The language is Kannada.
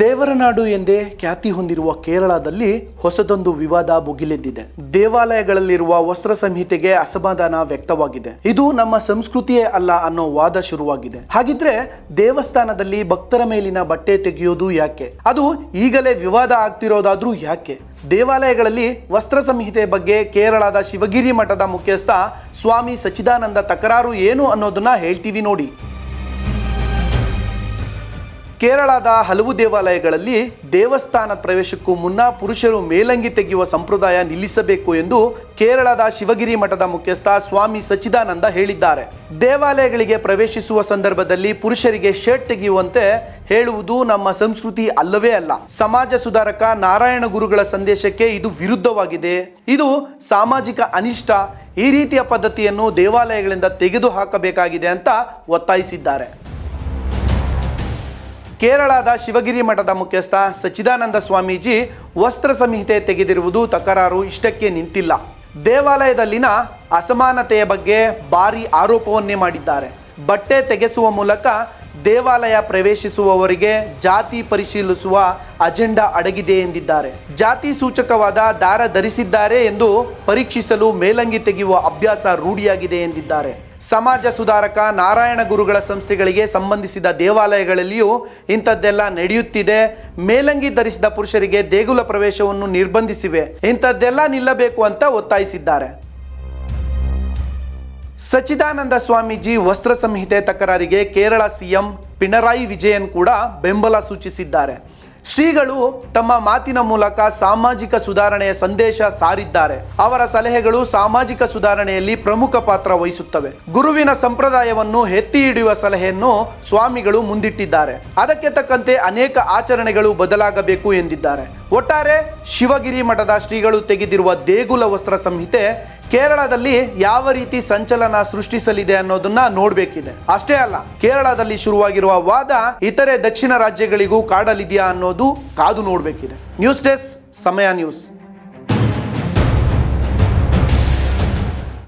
ದೇವರ ನಾಡು ಎಂದೇ ಖ್ಯಾತಿ ಹೊಂದಿರುವ ಕೇರಳದಲ್ಲಿ ಹೊಸದೊಂದು ವಿವಾದ ಭುಗಿಲೆದ್ದಿದೆ. ದೇವಾಲಯಗಳಲ್ಲಿರುವ ವಸ್ತ್ರ ಸಂಹಿತೆಗೆ ಅಸಮಾಧಾನ ವ್ಯಕ್ತವಾಗಿದೆ. ಇದು ನಮ್ಮ ಸಂಸ್ಕೃತಿಯೇ ಅಲ್ಲ ಅನ್ನೋ ವಾದ ಶುರುವಾಗಿದೆ. ಹಾಗಿದ್ರೆ ದೇವಸ್ಥಾನದಲ್ಲಿ ಭಕ್ತರ ಮೇಲಿನ ಬಟ್ಟೆ ತೆಗೆಯೋದು ಯಾಕೆ? ಅದು ಈಗಲೇ ವಿವಾದ ಆಗ್ತಿರೋದಾದ್ರೂ ಯಾಕೆ? ದೇವಾಲಯಗಳಲ್ಲಿ ವಸ್ತ್ರ ಸಂಹಿತೆ ಬಗ್ಗೆ ಕೇರಳದ ಶಿವಗಿರಿ ಮಠದ ಮುಖ್ಯಸ್ಥ ಸ್ವಾಮಿ ಸಚ್ಚಿದಾನಂದ ತಕರಾರು ಏನು ಅನ್ನೋದನ್ನ ಹೇಳ್ತೀವಿ ನೋಡಿ. ಕೇರಳದ ಹಲವು ದೇವಾಲಯಗಳಲ್ಲಿ ದೇವಸ್ಥಾನ ಪ್ರವೇಶಕ್ಕೂ ಮುನ್ನ ಪುರುಷರು ಮೇಲಂಗಿ ತೆಗೆಯುವ ಸಂಪ್ರದಾಯ ನಿಲ್ಲಿಸಬೇಕು ಎಂದು ಕೇರಳದ ಶಿವಗಿರಿ ಮಠದ ಮುಖ್ಯಸ್ಥ ಸ್ವಾಮಿ ಸಚ್ಚಿದಾನಂದ ಹೇಳಿದ್ದಾರೆ. ದೇವಾಲಯಗಳಿಗೆ ಪ್ರವೇಶಿಸುವ ಸಂದರ್ಭದಲ್ಲಿ ಪುರುಷರಿಗೆ ಶರ್ಟ್ ತೆಗೆಯುವಂತೆ ಹೇಳುವುದು ನಮ್ಮ ಸಂಸ್ಕೃತಿ ಅಲ್ಲವೇ ಅಲ್ಲ. ಸಮಾಜ ಸುಧಾರಕ ನಾರಾಯಣ ಗುರುಗಳ ಸಂದೇಶಕ್ಕೆ ಇದು ವಿರುದ್ಧವಾಗಿದೆ. ಇದು ಸಾಮಾಜಿಕ ಅನಿಷ್ಟ, ಈ ರೀತಿಯ ಪದ್ಧತಿಯನ್ನು ದೇವಾಲಯಗಳಿಂದ ತೆಗೆದು ಹಾಕಬೇಕಾಗಿದೆ ಅಂತ ಒತ್ತಾಯಿಸಿದ್ದಾರೆ. ಕೇರಳದ ಶಿವಗಿರಿ ಮಠದ ಮುಖ್ಯಸ್ಥ ಸಚ್ಚಿದಾನಂದ ಸ್ವಾಮೀಜಿ ವಸ್ತ್ರ ಸಂಹಿತೆ ತೆಗೆದಿರುವುದು ತಕರಾರು ಇಷ್ಟಕ್ಕೆ ನಿಂತಿಲ್ಲ. ದೇವಾಲಯದಲ್ಲಿನ ಅಸಮಾನತೆಯ ಬಗ್ಗೆ ಭಾರಿ ಆರೋಪವನ್ನೇ ಮಾಡಿದ್ದಾರೆ. ಬಟ್ಟೆ ತೆಗೆಸುವ ಮೂಲಕ ದೇವಾಲಯ ಪ್ರವೇಶಿಸುವವರಿಗೆ ಜಾತಿ ಪರಿಶೀಲಿಸುವ ಅಜೆಂಡಾ ಅಡಗಿದೆ ಎಂದಿದ್ದಾರೆ. ಜಾತಿ ಸೂಚಕವಾದ ದಾರ ಧರಿಸಿದ್ದಾರೆ ಎಂದು ಪರೀಕ್ಷಿಸಲು ಮೇಲಂಗಿ ತೆಗೆಯುವ ಅಭ್ಯಾಸ ರೂಢಿಯಾಗಿದೆ ಎಂದಿದ್ದಾರೆ. ಸಮಾಜ ಸುಧಾರಕ, ನಾರಾಯಣ ಗುರುಗಳ ಸಂಸ್ಥೆಗಳಿಗೆ ಸಂಬಂಧಿಸಿದ ದೇವಾಲಯಗಳಲ್ಲಿಯೂ ಇಂಥದ್ದೆಲ್ಲ ನಡೆಯುತ್ತಿದೆ. ಮೇಲಂಗಿ ಧರಿಸಿದ ಪುರುಷರಿಗೆ ದೇಗುಲ ಪ್ರವೇಶವನ್ನು ನಿರ್ಬಂಧಿಸಿವೆ. ಇಂಥದ್ದೆಲ್ಲ ನಿಲ್ಲಬೇಕು ಅಂತ ಒತ್ತಾಯಿಸಿದ್ದಾರೆ. ಸಚ್ಚಿದಾನಂದ ಸ್ವಾಮೀಜಿ ವಸ್ತ್ರ ಸಂಹಿತೆ ತಕರಾರಿಗೆ ಕೇರಳ ಸಿಎಂ ಪಿಣರಾಯಿ ವಿಜಯನ್ ಕೂಡ ಬೆಂಬಲ ಸೂಚಿಸಿದ್ದಾರೆ. ಶ್ರೀಗಳು ತಮ್ಮ ಮಾತಿನ ಮೂಲಕ ಸಾಮಾಜಿಕ ಸುಧಾರಣೆಯ ಸಂದೇಶ ಸಾರಿದ್ದಾರೆ. ಅವರ ಸಲಹೆಗಳು ಸಾಮಾಜಿಕ ಸುಧಾರಣೆಯಲ್ಲಿ ಪ್ರಮುಖ ಪಾತ್ರ ವಹಿಸುತ್ತವೆ. ಗುರುವಿನ ಸಂಪ್ರದಾಯವನ್ನು ಎತ್ತಿ ಹಿಡಿಯುವ ಸಲಹೆಯನ್ನು ಸ್ವಾಮಿಗಳು ಮುಂದಿಟ್ಟಿದ್ದಾರೆ. ಅದಕ್ಕೆ ತಕ್ಕಂತೆ ಅನೇಕ ಆಚರಣೆಗಳು ಬದಲಾಗಬೇಕು ಎಂದಿದ್ದಾರೆ. ಒಟ್ಟಾರೆ ಶಿವಗಿರಿ ಮಠದ ಶ್ರೀಗಳು ತೆಗೆದಿರುವ ದೇಗುಲ ವಸ್ತ್ರ ಸಂಹಿತೆ ಕೇರಳದಲ್ಲಿ ಯಾವ ರೀತಿ ಸಂಚಲನ ಸೃಷ್ಟಿಸಲಿದೆ ಅನ್ನೋದನ್ನ ನೋಡ್ಬೇಕಿದೆ. ಅಷ್ಟೇ ಅಲ್ಲ, ಕೇರಳದಲ್ಲಿ ಶುರುವಾಗಿರುವ ವಾದ ಇತರೆ ದಕ್ಷಿಣ ರಾಜ್ಯಗಳಿಗೂ ಕಾಡಲಿದೆಯಾ ಅನ್ನೋದು ಕಾದು ನೋಡ್ಬೇಕಿದೆ. News desk Samaya news.